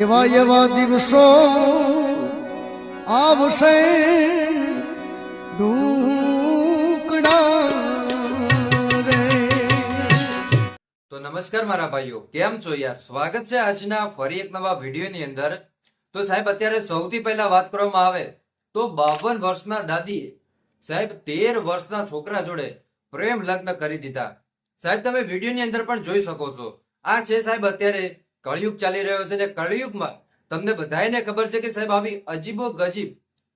એવા એવા દિવસો આવશે તો નમસ્કાર મારા ભાઈઓ, કેમ છો યાર? સ્વાગત છે આજના ફરી એક નવા વિડીયોની અંદર. તો સાહેબ, અત્યારે સૌથી પહેલા વાત કરવામાં આવે તો બાવન વર્ષના દાદીએ સાહેબ, તેર વર્ષના છોકરા જોડે પ્રેમ લગ્ન કરી દીધા. સાહેબ, તમે વિડીયોની અંદર પણ જોઈ શકો છો. આ છે સાહેબ અત્યારે કળિયુગ ચાલી રહ્યો છે ને કળિયુગમાં તમને બધાને ખબર છે કે સાહેબ આવી અજીબો ગજીબ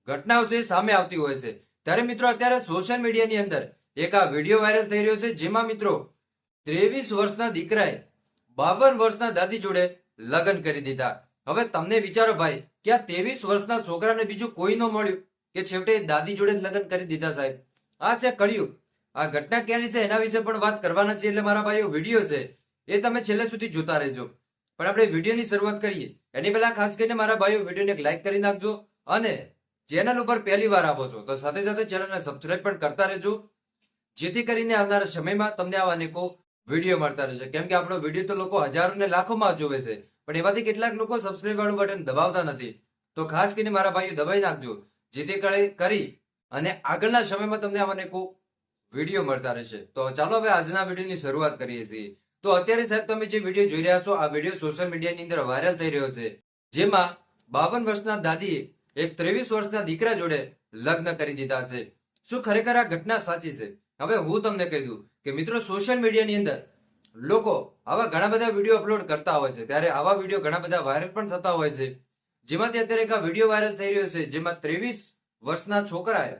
ઘટનાઓ છે સામે આવતી હોય છે. ત્યારે મિત્રો અત્યારે સોશિયલ મીડિયાની અંદર એક આ વીડિયો વાયરલ થઈ રહ્યો છે જેમાં મિત્રો ત્રેવીસ વર્ષના દીકરાએ બાવન વર્ષના દાદી જોડે લગ્ન કરી દીધા. હવે તમને વિચારો ભાઈ, કે આ ત્રેવીસ વર્ષના છોકરાને બીજું કોઈ ન મળ્યું કે છેવટે દાદી જોડે લગ્ન કરી દીધા સાહેબ? આ છે કળિયુગ. આ ઘટના ક્યાંની છે એના વિશે પણ વાત કરવાના છે એટલે મારા ભાઈઓ વીડિયો છે એ તમે છેલ્લે સુધી જોતા રહેજો. પણ આપણે વિડીયોની શરૂઆત કરીએ. એની પહેલા ખાસ કરીને મારા ભાઈઓ વિડીયોને એક લાઈક કરી નાખજો અને ચેનલ ઉપર પહેલી વાર આવો છો તો સાથે સાથે ચેનલને સબસ્ક્રાઇબ પણ કરતા રહેજો. જેથી કરીને આવનારા સમયમાં તમને આવા અનેકો વીડિયો મળતા રહેશે. કેમ કે આપણો વીડિયો તો લોકો હજારો ને લાખોમાં જોવે છે, પણ એમાંથી કેટલાક લોકો સબસ્ક્રાઇબ વાળું બટન દબાવતા નથી. તો ખાસ કરીને મારા ભાઈઓ દબાઈ નાખજો, જેથી કરી અને આગળના સમયમાં તમને આવા અનેકો વીડિયો મળતા રહેશે. તો ચાલો હવે આજના વિડીયોની શરૂઆત કરીએ છીએ. તો અત્યારે સાહેબ તમે જે વીડિયો જોઈ રહ્યા છો, આ વીડિયો સોશિયલ મીડિયાની અંદર વાયરલ થઈ રહ્યો છે, જેમાં બાવન વર્ષના દાદીએ એક ત્રેવીસ વર્ષના દીકરા જોડે લગ્ન કરી દીધા છે. શું ખરેખર આ ઘટના સાચી છે? હવે હું તમને કહી દઉં કે મિત્રો સોશિયલ મીડિયાની અંદર લોકો આવા ઘણા બધા વીડિયો અપલોડ કરતા હોય છે. ત્યારે આવા વીડિયો ઘણા બધા વાયરલ પણ થતા હોય છે. જેમાંથી અત્યારે એક આ વીડિયો વાયરલ થઈ રહ્યો છે, જેમાં ત્રેવીસ વર્ષના છોકરાએ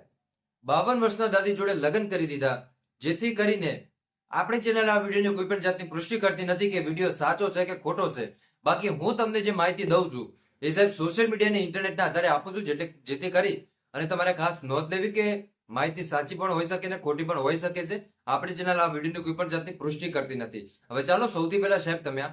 બાવન વર્ષના દાદી જોડે લગ્ન કરી દીધા, જેથી કરીને આપણી ચેનલ આ વિડીયોની કોઈ પણ જાતની પુષ્ટિ કરતી નથી કે વીડિયો સાચો છે કે ખોટો છે. બાકી હું તમને જે માહિતી દઉં છું, એ સાહેબ સોશિયલ મીડિયા ઇન્ટરનેટના આધારે આપું છું જેટલે જેથી કરી અને તમારે ખાસ નોંધ લેવી કે માહિતી સાચી પણ હોઈ શકે ને ખોટી પણ હોઈ શકે છે. આપણી ચેનલ આ વિડીયોની કોઈ પણ જાતની પુષ્ટિ કરતી નથી. હવે ચાલો સૌથી પહેલા સાહેબ તમે